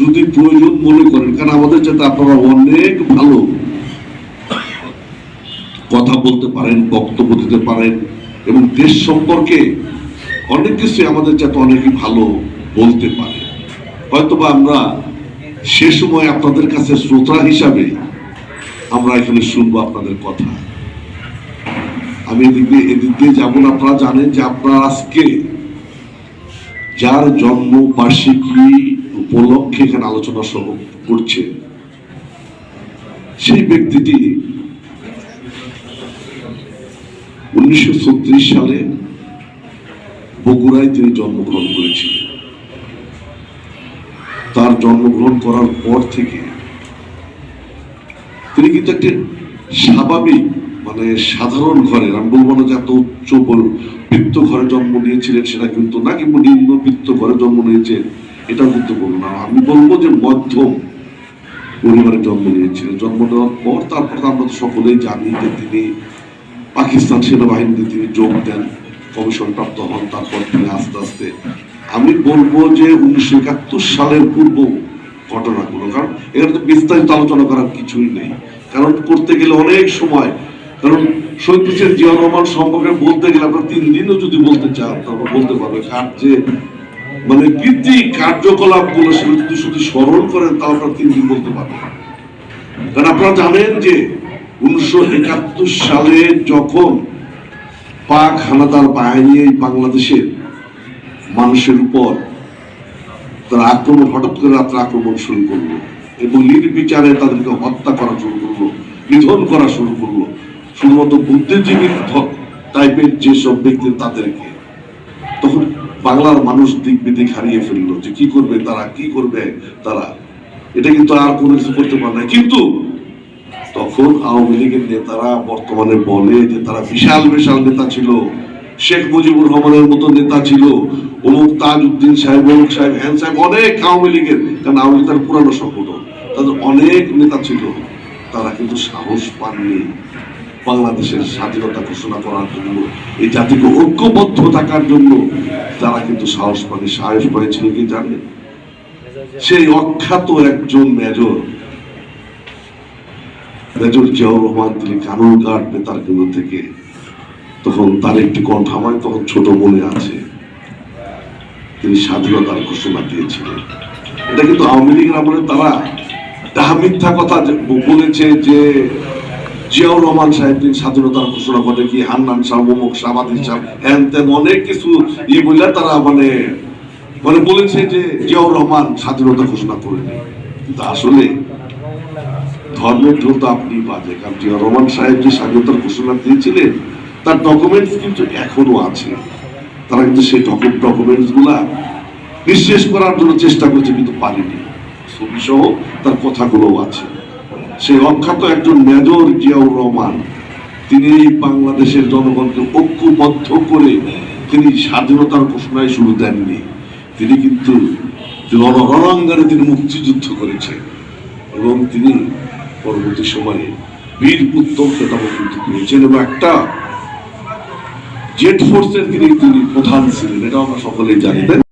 যদি প্রয়োজন মনে করেন, কারণ আমাদের যাতে আপনারা অনেক ভালো কথা বলতে পারেন, বক্তব্য দিতে পারেন, এবং দেশ সম্পর্কে অনেক কিছু আমাদের যাতে অনেকে ভালো বলতে পারে। হয়তোবা আমরা সে সময় আপনাদের কাছে শ্রোতা হিসাবে আমরা এখানে শুনব আপনাদের কথা। আমি এদিক দিয়ে এদিক দিয়ে যাব না, আপনারা জানেন যে আপনারা আজকে যার জন্ম বার্ষিকী উপলক্ষে এখানে আলোচনা সহ করছে। সেই ব্যক্তিটি উনিশশো সালে বগুড়ায় তিনি জন্মগ্রহণ করেছিলেন। তার জন্মগ্রহণ করার পর থেকে তিনি কিন্তু একটি স্বাভাবিক মানে সাধারণ ঘরের আমি বলব না যে এত উচ্চ বৃত্ত ঘরে জন্ম নিয়েছিলেন সেটা কিন্তু না কিংবা নিম্ন বৃত্ত ঘরে জন্ম নিয়েছে এটা বলব না। আমি বলব যে মধ্যম পরিবারে জন্ম নিয়েছিলেন জন্ম নেওয়ার পর তারপর আমরা তো সকলেই জানি যে তিনি পাকিস্তান সেনাবাহিনীতে তিনি যোগ দেন কমিশন প্রাপ্ত হন, তারপর তিনি আস্তে আস্তে। আমি বলব যে উনিশশো একাত্তর সালের পূর্ব ঘটনাগুলো, কারণ এখানে তো বিস্তারিত আলোচনা করার কিছুই নেই। কারণ করতে গেলে অনেক সময়, কারণ শহীদ প্রেসিডেন্ট জিয়া রহমান সম্পর্কে বলতে গেলে আপনার তিন দিনও যদি বলতে চান, তারপর বলতে পারবে কার যে মানে কীর্তি কার্যকলাপগুলো যদি শুধু স্মরণ করেন, তাও আপনার তিন দিন বলতে পারবেন কারণ আপনারা জানেন যে উনিশশো একাত্তর সালে যখন পাক হানাদার বাহিনী বাংলাদেশের মানুষের উপর তারা আক্রমণ, হঠাৎ করে রাত্রে আক্রমণ শুরু করল এবং নির্বিচারে তাদেরকে হত্যা করা শুরু করল, নিধন করা শুরু করল। শুধুমাত্র বুদ্ধিজীবী টাইপের যেসব ব্যক্তি তাদেরকে, তখন বাংলার মানুষ দিক বিদিক হারিয়ে ফেলল যে কি করবে, তারা কি করবে, তারা। এটা কিন্তু আর কোনো কিছু করতে পারে না। কিন্তু তখন আওয়ামী লীগের নেতারা বর্তমানে বলে যে তারা বিশাল বিশাল নেতা ছিল। শেখ মুজিবুর রহমানের মতো নেতা ছিল। অমুক তাজউদ্দিন সাহেব, অমুক সাহেব, হ্যান সাহেব অনেক আওয়ামী লীগের, কারণ আওয়ামী তার পুরানো সংগঠন তাদের অনেক নেতা ছিল। তারা কিন্তু সাহস পাননি। বাংলাদেশের স্বাধীনতা ঘোষণা করার জন্য, এই জাতিকে ঐক্যবদ্ধ থাকার জন্য তারা কিন্তু সাহস পানি সাহস পাইছিল কি জানেন সেই অখ্যাত একজন মেজর মেজর জিয়াউর রহমান, তিনি কানুন গার্ড বেতার কেন্দ্র থেকে তখন তার একটি কণ্ঠ আমার তখন ছোট মনে আছে। তিনি স্বাধীনতার ঘোষণা দিয়েছিলেন। এটা কিন্তু আওয়ামী লীগের আমলে তারা মিথ্যা কথা বলেছে যে জিয়াউর রহমান সাহেব তিনি স্বাধীনতার ঘোষণা করে কি, হান্নান সাহেব অমুক সাবাদিন সাহেব হ্যান ত্যান অনেক কিছু ইয়ে বললে তারা মানে মানে বলেছে যে জিয়াউর রহমান স্বাধীনতা ঘোষণা করেনি কিন্তু আসলে ধর্মের ঢোল তো আপনি বাজে, কারণ জিয়াউর রহমান সাহেব যে স্বাধীনতার ঘোষণা দিয়েছিলেন, তার ডকুমেন্টস কিন্তু এখনও আছে। তারা কিন্তু সেই ডকুমেন্টসগুলা নিঃশেষ করার জন্য চেষ্টা করছে, কিন্তু পারেনি। ছবি সহ তার কথাগুলো আছে। সেই অখ্যাত একজন মেজর জিয়াউর রহমান, তিনি এই বাংলাদেশের জনগণকে ঐক্যবদ্ধ করে তিনি স্বাধীনতার ঘোষণায় শুরু দেননি তিনি কিন্তু রণ- রণাঙ্গনে তিনি মুক্তিযুদ্ধ করেছেন এবং তিনি পরবর্তী সময়ে বীর উত্তম খেতাব কিন্তু পেয়েছেন এবং একটা জেট ফোর্সের তিনি তিনি প্রধান ছিলেন এটা আমরা সকলেই জানি?